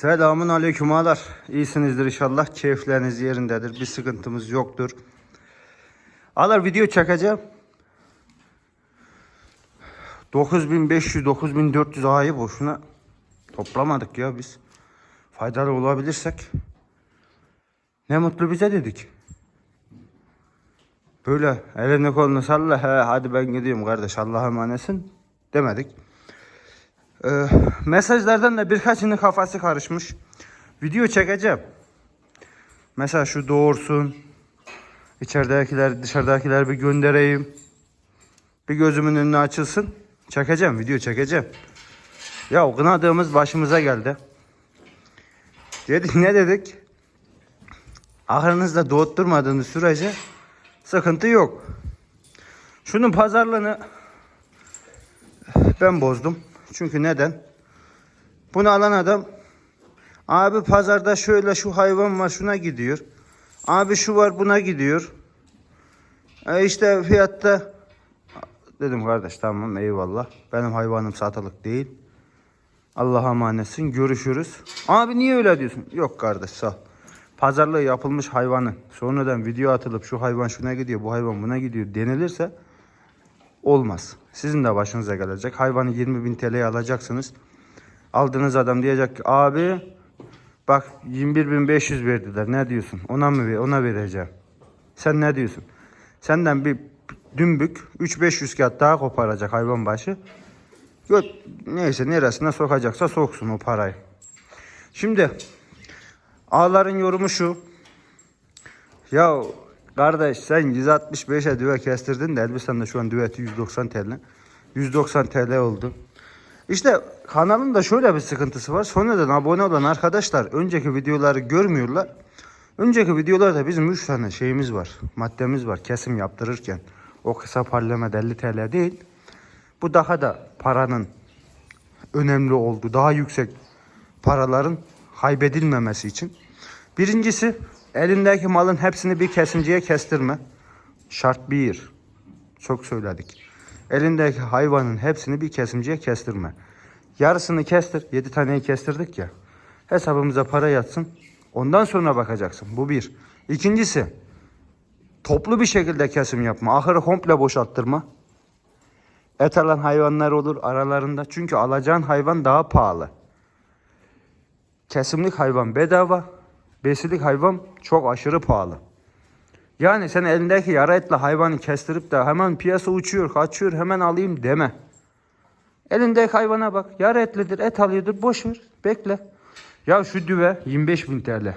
Selamun aleyküm ağalar. İyisinizdir inşallah. Keyifleriniz yerindedir. Bir sıkıntımız yoktur. Ağalar video çekeceğim. 9500 9400 ağayı boşuna toplamadık ya biz. Faydalı olabilirsek ne mutlu bize dedik. Böyle elini kolunu salla he hadi ben gidiyorum kardeş Allah'a emanetsin demedik. Ee, mesajlardan da birkaçının kafası karışmış. Video çekeceğim. Mesela şu doğursun. İçeridekiler dışarıdakiler bir göndereyim. Bir gözümün önüne açılsın. Çekeceğim video çekeceğim. Ya kınadığımız başımıza geldi. Dedik ne dedik? Ahırınızda doğutturmadığınız sürece sıkıntı yok. Şunun pazarlığını ben bozdum. Çünkü neden? Bunu alan adam abi pazarda şöyle şu hayvan var şuna gidiyor. Abi şu var buna gidiyor. E işte fiyatta dedim kardeş tamam eyvallah. Benim hayvanım satılık değil. Allah'a emanetsin görüşürüz. Abi niye öyle diyorsun? Yok kardeş sağ ol. Pazarlığı yapılmış hayvanın sonradan video atılıp şu hayvan şuna gidiyor bu hayvan buna gidiyor denilirse olmaz. Sizin de başınıza gelecek. Hayvanı 20 bin TL'ye alacaksınız. Aldığınız adam diyecek ki abi bak 21.500 verdiler ne diyorsun ona mı ona vereceğim. Sen ne diyorsun? Senden bir dümbük 3-500 kağıt daha koparacak hayvan başı. Göt, neyse neresine sokacaksa soksun o parayı. Şimdi ağların yorumu şu. Ya kardeş sen 165'e düve kestirdin de Elbistan'da şu an düveti 190 TL. 190 TL oldu. İşte kanalın da şöyle bir sıkıntısı var. Sonradan abone olan arkadaşlar önceki videoları görmüyorlar. Önceki videolarda bizim 3 tane şeyimiz var. Maddemiz var kesim yaptırırken. O kısa parlama 50 TL değil. Bu daha da paranın önemli olduğu, daha yüksek paraların kaybedilmemesi için. Birincisi elindeki malın hepsini bir kesimciye kestirme. Şart bir. Çok söyledik. Elindeki hayvanın hepsini bir kesimciye kestirme. Yarısını kestir. 7 taneyi kestirdik ya. Hesabımıza para yatsın. Ondan sonra bakacaksın. Bu bir. İkincisi toplu bir şekilde kesim yapma. Ahırı komple boşalttırma. Et alan hayvanlar olur aralarında. Çünkü alacağın hayvan daha pahalı. Kesimlik hayvan bedava. Besilik hayvan çok aşırı pahalı. Yani sen elindeki yara etle hayvanı kestirip de hemen piyasa uçuyor, kaçıyor, hemen alayım deme. Elindeki hayvana bak. Yara etlidir, et alıyordur. Boş ver. Bekle. Ya şu düve 25 bin TL.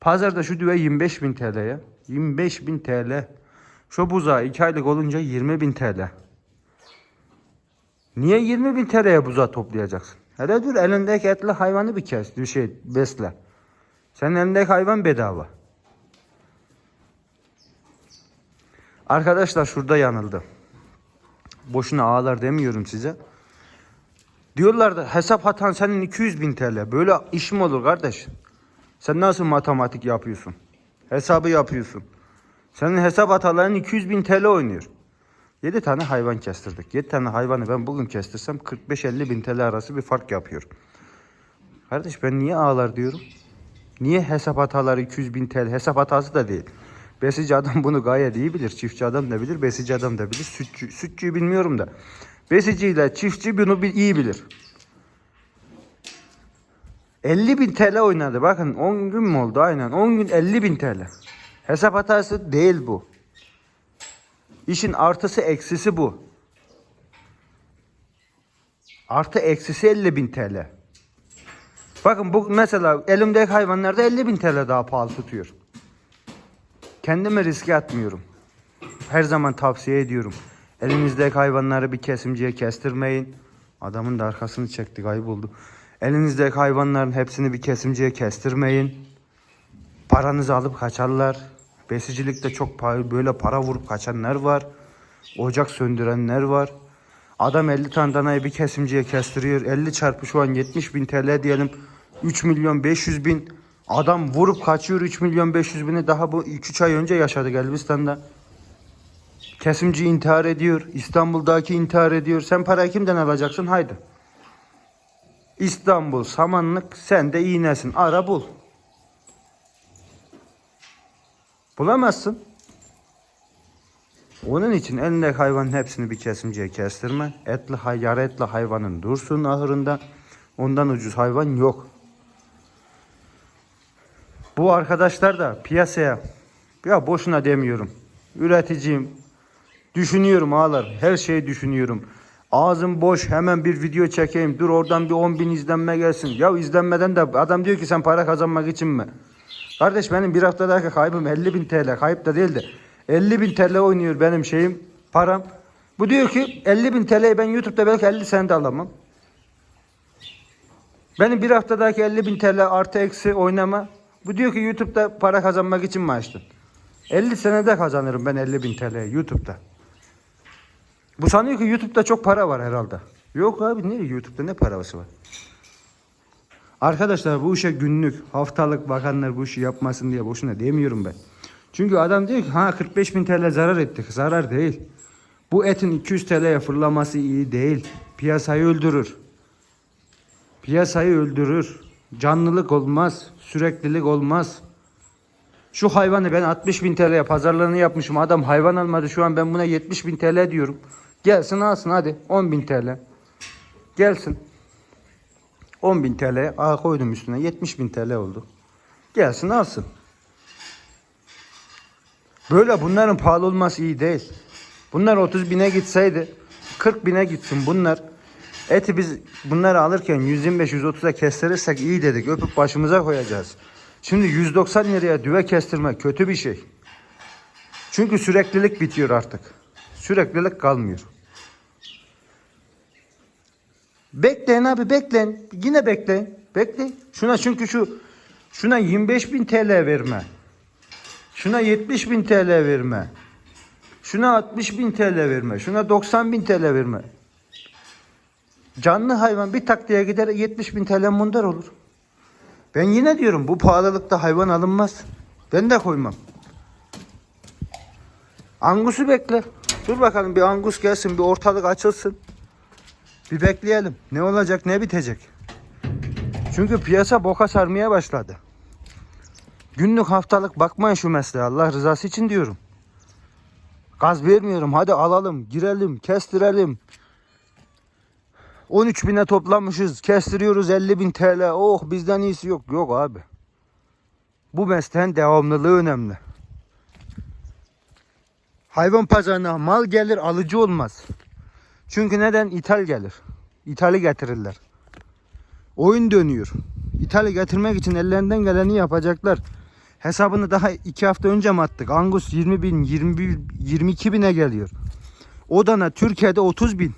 Pazarda şu düve 25 bin TL ya. 25 bin TL. Şu buzağı 2 aylık olunca 20 bin TL. Niye 20 bin TL'ye buzağı toplayacaksın? Hele dur elindeki etli hayvanı bir kes, bir şey besle. Senin elindeki hayvan bedava. Arkadaşlar şurada yanıldı. Boşuna ağlar demiyorum size. Diyorlar da hesap hatan senin 200 bin TL. Böyle iş mi olur kardeş? Sen nasıl matematik yapıyorsun? Hesabı yapıyorsun. Senin hesap hataların 200 bin TL oynuyor. 7 tane hayvan kestirdik. 7 tane hayvanı ben bugün kestirsem 45-50 bin TL arası bir fark yapıyor. Kardeş ben niye ağlar diyorum? Niye hesap hataları 200 bin TL? Hesap hatası da değil. Besici adam bunu gayet iyi bilir. Çiftçi adam da bilir, besici adam da bilir. Sütçü, sütçüyü bilmiyorum da. Besici ile çiftçi bunu iyi bilir. 50 bin TL oynadı. Bakın 10 gün mü oldu? Aynen 10 gün 50 bin TL. Hesap hatası değil bu. İşin artısı eksisi bu. Artı eksisi 50 bin TL. Bakın bu mesela elimdeki hayvanlarda 50 bin TL daha pahalı tutuyor. Kendimi riske atmıyorum. Her zaman tavsiye ediyorum. Elinizdeki hayvanları bir kesimciye kestirmeyin. Adamın da arkasını çekti kayboldu. Elinizdeki hayvanların hepsini bir kesimciye kestirmeyin. Paranızı alıp kaçarlar. Besicilikte çok böyle para vurup kaçanlar var. Ocak söndürenler var. Adam 50 tane danayı bir kesimciye kestiriyor. 50 çarpı şu an 70 bin TL diyelim. 3 milyon 500 bin. Adam vurup kaçıyor 3 milyon 500 bini daha bu 2-3 ay önce yaşadık Elbistan'da. Kesimci intihar ediyor. İstanbul'daki intihar ediyor. Sen parayı kimden alacaksın? Haydi. İstanbul, Samanlık sen de iğnesin. Ara bul. Bulamazsın. Onun için elindeki hayvanın hepsini bir kesimciye kestirme. Etli, yarı etli hayvanın dursun ahırında. Ondan ucuz hayvan yok. Bu arkadaşlar da piyasaya ya boşuna demiyorum. Üreticiyim. Düşünüyorum ağlar. Her şeyi düşünüyorum. Ağzım boş hemen bir video çekeyim. Dur oradan bir 10 bin izlenme gelsin. Ya izlenmeden de adam diyor ki sen para kazanmak için mi? Kardeş benim bir haftadaki kaybım 50 bin TL. Kayıp da değil de 50 bin TL oynuyor benim şeyim param. Bu diyor ki 50 bin TL'yi ben YouTube'da belki 50 senede alamam. Benim bir haftadaki 50 bin TL artı eksi oynama. Bu diyor ki YouTube'da para kazanmak için mi açtın? 50 senede kazanırım ben 50 bin TL YouTube'da. Bu sanıyor ki YouTube'da çok para var herhalde. Yok abi ne YouTube'da ne parası var? Arkadaşlar bu işe günlük, haftalık bakanlar bu işi yapmasın diye boşuna demiyorum ben. Çünkü adam diyor ki ha 45 bin TL zarar ettik. Zarar değil. Bu etin 200 TL'ye fırlaması iyi değil. Piyasayı öldürür. Piyasayı öldürür. Canlılık olmaz. Süreklilik olmaz. Şu hayvanı ben 60 bin TL'ye pazarlığını yapmışım. Adam hayvan almadı. Şu an ben buna 70 bin TL diyorum. Gelsin alsın hadi 10 bin TL. Gelsin. 10 bin TL A koydum üstüne 70 bin TL oldu. Gelsin alsın. Böyle bunların pahalı olması iyi değil. Bunlar 30 bine gitseydi 40 bine gitsin bunlar. Eti biz bunları alırken 125-130'a kestirirsek iyi dedik. Öpüp başımıza koyacağız. Şimdi 190 liraya düve kestirmek kötü bir şey. Çünkü süreklilik bitiyor artık. Süreklilik kalmıyor. Bekleyin abi bekleyin. Yine bekleyin. Bekleyin. Şuna çünkü şu şuna 25 bin TL verme. Şuna 70 bin TL verme. Şuna 60 bin TL verme. Şuna 90 bin TL verme. Canlı hayvan bir taktiğe gider 70 bin TL mundar olur. Ben yine diyorum bu pahalılıkta hayvan alınmaz. Ben de koymam. Angus'u bekle. Dur bakalım bir Angus gelsin bir ortalık açılsın. Bir bekleyelim. Ne olacak ne bitecek. Çünkü piyasa boka sarmaya başladı. Günlük haftalık bakmayın şu mesleğe Allah rızası için diyorum. Gaz vermiyorum hadi alalım girelim kestirelim. 13 bine toplamışız kestiriyoruz 50 bin TL oh bizden iyisi yok. Yok abi. Bu mesleğin devamlılığı önemli. Hayvan pazarına mal gelir alıcı olmaz. Çünkü neden? İthal gelir. İthali getirirler. Oyun dönüyor. İthali getirmek için ellerinden geleni yapacaklar. Hesabını daha iki hafta önce mi attık? Angus 20 bin, 21, 22 bine geliyor. Odana Türkiye'de 30 bin.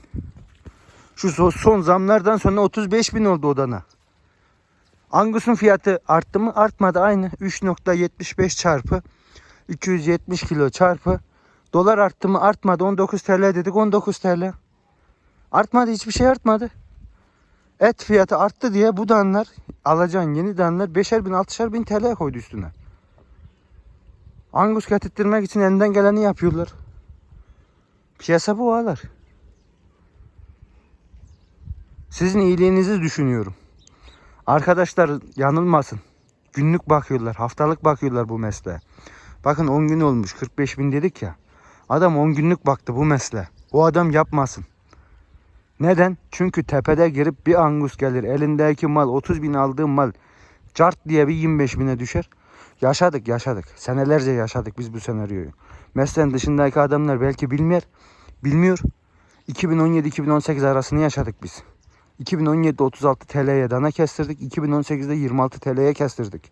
Şu son zamlardan sonra 35 bin oldu odana. Angus'un fiyatı arttı mı? Artmadı aynı. 3.75 çarpı 270 kilo çarpı dolar arttı mı? Artmadı. 19 TL dedik 19 TL. Artmadı hiçbir şey artmadı. Et fiyatı arttı diye bu danlar alacağın yeni danlar 5'er bin 6'şer bin TL koydu üstüne. Angus getirttirmek için elinden geleni yapıyorlar. Piyasa bu ağlar. Sizin iyiliğinizi düşünüyorum. Arkadaşlar yanılmasın. Günlük bakıyorlar, haftalık bakıyorlar bu mesleğe. Bakın 10 gün olmuş 45 bin dedik ya. Adam 10 günlük baktı bu mesleğe. O adam yapmasın. Neden? Çünkü tepede girip bir angus gelir. Elindeki mal 30 bin aldığım mal cart diye bir 25 bine düşer. Yaşadık yaşadık. Senelerce yaşadık biz bu senaryoyu. Mesleğin dışındaki adamlar belki bilmiyor. Bilmiyor. 2017-2018 arasını yaşadık biz. 2017'de 36 TL'ye dana kestirdik. 2018'de 26 TL'ye kestirdik.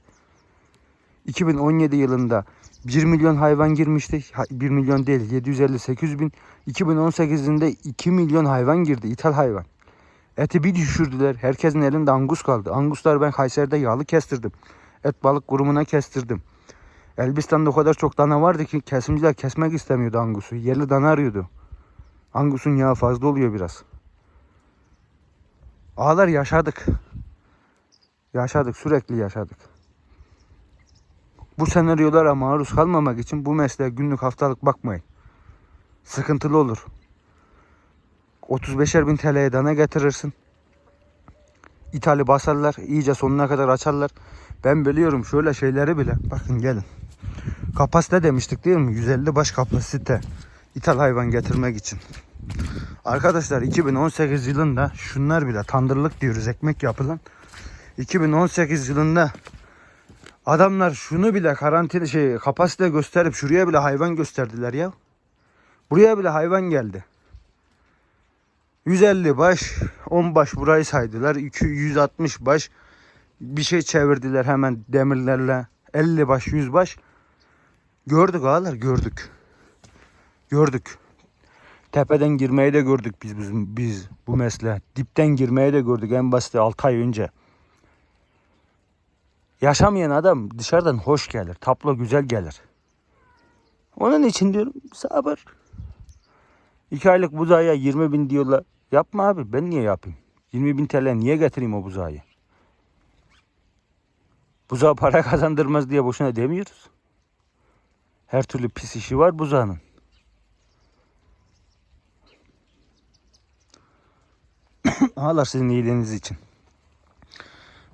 2017 yılında 1 milyon hayvan girmişti. Ha, 1 milyon değil 750-800 bin. 2018'inde 2 milyon hayvan girdi. ithal hayvan. Eti bir düşürdüler. Herkesin elinde angus kaldı. Anguslar ben Kayseri'de yağlı kestirdim. Et balık kurumuna kestirdim. Elbistan'da o kadar çok dana vardı ki kesimciler kesmek istemiyordu angusu. Yerli dana arıyordu. Angusun yağı fazla oluyor biraz. Ağlar yaşadık. Yaşadık sürekli yaşadık. Bu senaryolara maruz kalmamak için bu mesleğe günlük haftalık bakmayın. Sıkıntılı olur. 35'er bin TL'ye dana getirirsin. İthali basarlar. iyice sonuna kadar açarlar. Ben biliyorum şöyle şeyleri bile. Bakın gelin. Kapasite demiştik değil mi? 150 baş kapasite. İthal hayvan getirmek için. Arkadaşlar 2018 yılında şunlar bile tandırlık diyoruz ekmek yapılan. 2018 yılında adamlar şunu bile karantina şey kapasite gösterip şuraya bile hayvan gösterdiler ya. Buraya bile hayvan geldi. 150 baş, 10 baş burayı saydılar. 260 baş bir şey çevirdiler hemen demirlerle. 50 baş, 100 baş. Gördük ağalar gördük. Gördük. Tepeden girmeyi de gördük biz biz, biz bu mesleğe. Dipten girmeyi de gördük en basit 6 ay önce. Yaşamayan adam dışarıdan hoş gelir. Tablo güzel gelir. Onun için diyorum sabır. 2 aylık buzaya 20 bin diyorlar. Yapma abi ben niye yapayım? 20 bin TL niye getireyim o buzayı? Buzağı para kazandırmaz diye boşuna demiyoruz. Her türlü pis işi var buzağının. Ağlar sizin iyiliğiniz için.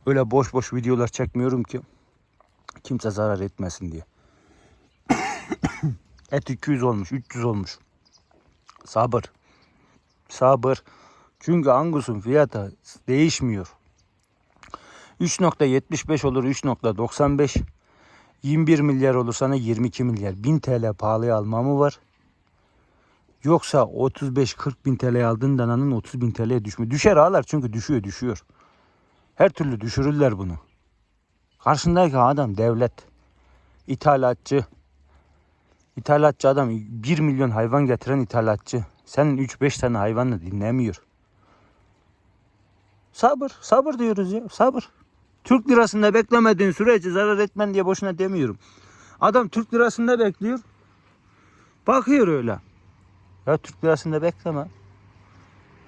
Öyle boş boş videolar çekmiyorum ki kimse zarar etmesin diye. Et 200 olmuş, 300 olmuş. Sabır. Sabır. Çünkü Angus'un fiyatı değişmiyor. 3.75 olur 3.95. 21 milyar olur sana 22 milyar. 1000 TL pahalıya almamı var. Yoksa 35-40 bin TL aldığın dananın 30 bin TL'ye düşme. Düşer ağlar çünkü düşüyor düşüyor. Her türlü düşürürler bunu. Karşındaki adam devlet. ithalatçı. İthalatçı adam 1 milyon hayvan getiren ithalatçı. Senin 3-5 tane hayvanını dinlemiyor. Sabır, sabır diyoruz ya, sabır. Türk lirasında beklemediğin sürece zarar etmen diye boşuna demiyorum. Adam Türk lirasında bekliyor. Bakıyor öyle. Ya Türk lirasında bekleme.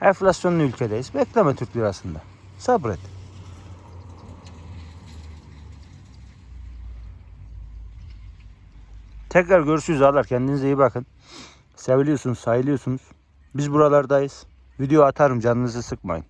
Enflasyonlu ülkedeyiz. Bekleme Türk lirasında. Sabret. Tekrar görüşürüz ağalar. Kendinize iyi bakın. Seviliyorsunuz, sayılıyorsunuz. Biz buralardayız. Video atarım canınızı sıkmayın.